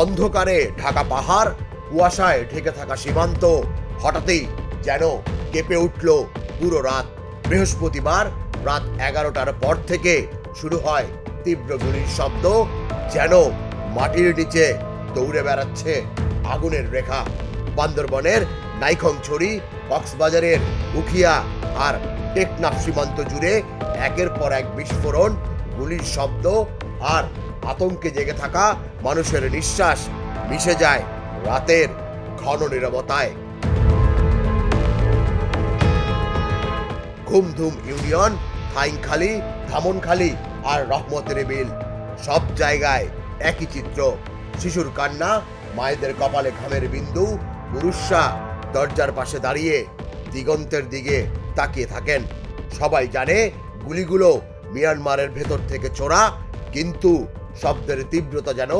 অন্ধকারে ঢাকা পাহাড়, কুয়াশায় ঢেকে থাকা সীমান্ত, হঠাৎই যেন কেঁপে উঠল পুরো রাত। বৃহস্পতিবার রাত এগারোটার পর থেকে শুরু হয় তীব্র গুলির শব্দ, যেন মাটির নিচে দৌড়ে বেড়াচ্ছে আগুনের রেখা। বান্দরবনের নাইখংছড়ি, কক্সবাজারের উখিয়া আর টেকনাফ সীমান্ত জুড়ে একের পর এক বিস্ফোরণ, গুলির শব্দ আর আতঙ্কে জেগে থাকা মানুষের নিঃশ্বাস মিশে যায় রাতের ঘন নিরবতায়। ঘুমধুম ইউনিয়ন হাইংখালি ধামনখালি আর রহমতের বিল সব জায়গায় একই চিত্র। শিশুর কান্না, মায়েদের কপালে ঘামের বিন্দু, পুরুষরা দরজার পাশে দাঁড়িয়ে দিগন্তের দিকে তাকিয়ে থাকেন। সবাই জানে গুলিগুলো মিয়ানমারের ভেতর থেকে চোরা কিন্তু শব্দের তীব্রতা যেন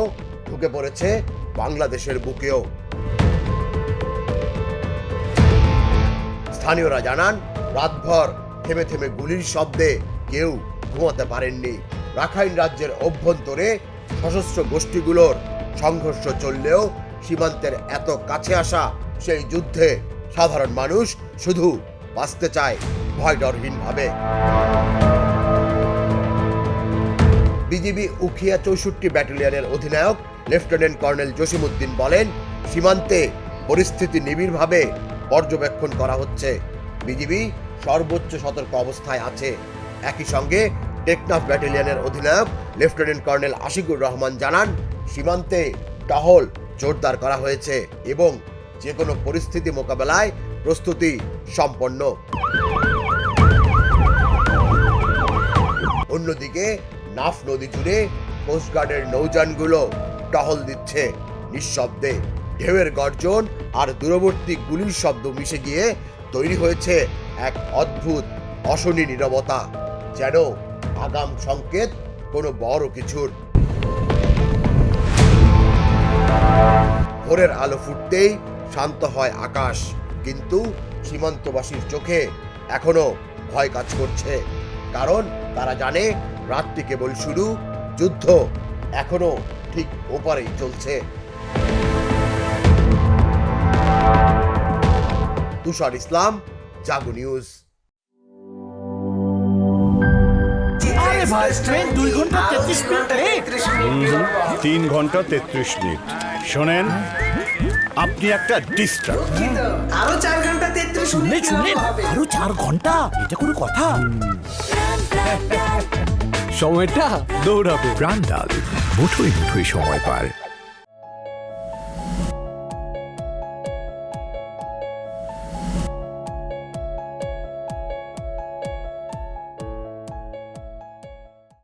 ঢুকে পড়েছে বাংলাদেশের বুকেও। স্থানীয়রা জানান, রাতভর থেমে থেমে গুলির শব্দে কেউ ঘুমাতে পারেননি। রাখাইন রাজ্যের অভ্যন্তরে সশস্ত্র গোষ্ঠীগুলোর সংঘর্ষ চললেও সীমান্তের এত কাছে আসা সেই যুদ্ধে সাধারণ মানুষ শুধু বাঁচতে চায় ভয় ডরহীনভাবে বিজিবি উখিয়া চৌষট্টি ব্যাটালিয়নের অধিনায়ক, লেফটেন্যান্ট কর্নেল জসিমউদ্দিন বলেন, সীমান্তে পরিস্থিতি নিবিড়ভাবে পর্যবেক্ষণ করা হচ্ছে। বিজিবি সর্বোচ্চ সতর্ক অবস্থায় আছে। একই সঙ্গে টেকনাফ ব্যাটালিয়নের অধিনায়ক, লেফটেন্যান্ট কর্নেল আশিকুর রহমান জানান, সীমান্তে টহল জোরদার করা হয়েছে এবং যে কোনো পরিস্থিতি মোকাবেলায় প্রস্তুতি সম্পন্ন। অন্যদিকে নাফ নদী জুড়ে কোস্টগার্ডের নৌযানগুলো টহল দিচ্ছে। নিঃশব্দে ঢেউয়ের গর্জন আর দূরবর্তী গুলির শব্দ মিশে গিয়ে তৈরি হয়েছে এক অদ্ভুত, অশনি নীরবতা, যেন আগাম সংকেত কোনো বড় কিছুর। ভোরের আলো ফুটতেই শান্ত হয় আকাশ, কিন্তু সীমান্তবাসীর চোখে এখনও ভয় কাজ করছে, কারণ তারা জানে রাতটি কেবল শুরু যুদ্ধ এখনও ঠিক ওপারেই চলছে। তুষার ইসলাম জাগো নিউজ। ভাই ট্রেন দুই ঘণ্টা তেত্রিশ তিন ঘণ্টা তেত্রিশ মিনিট। শোনেন আপনি একটা ডিস্টার্ব আরও চার ঘণ্টা তেত্রিশ মিনিট শুনলেন হবে। আরও চার ঘণ্টা এটা কোনো কথা? সময়টা দৌড়াবে। প্রাণ ডাল মুঠোই মুঠোই সময় পার।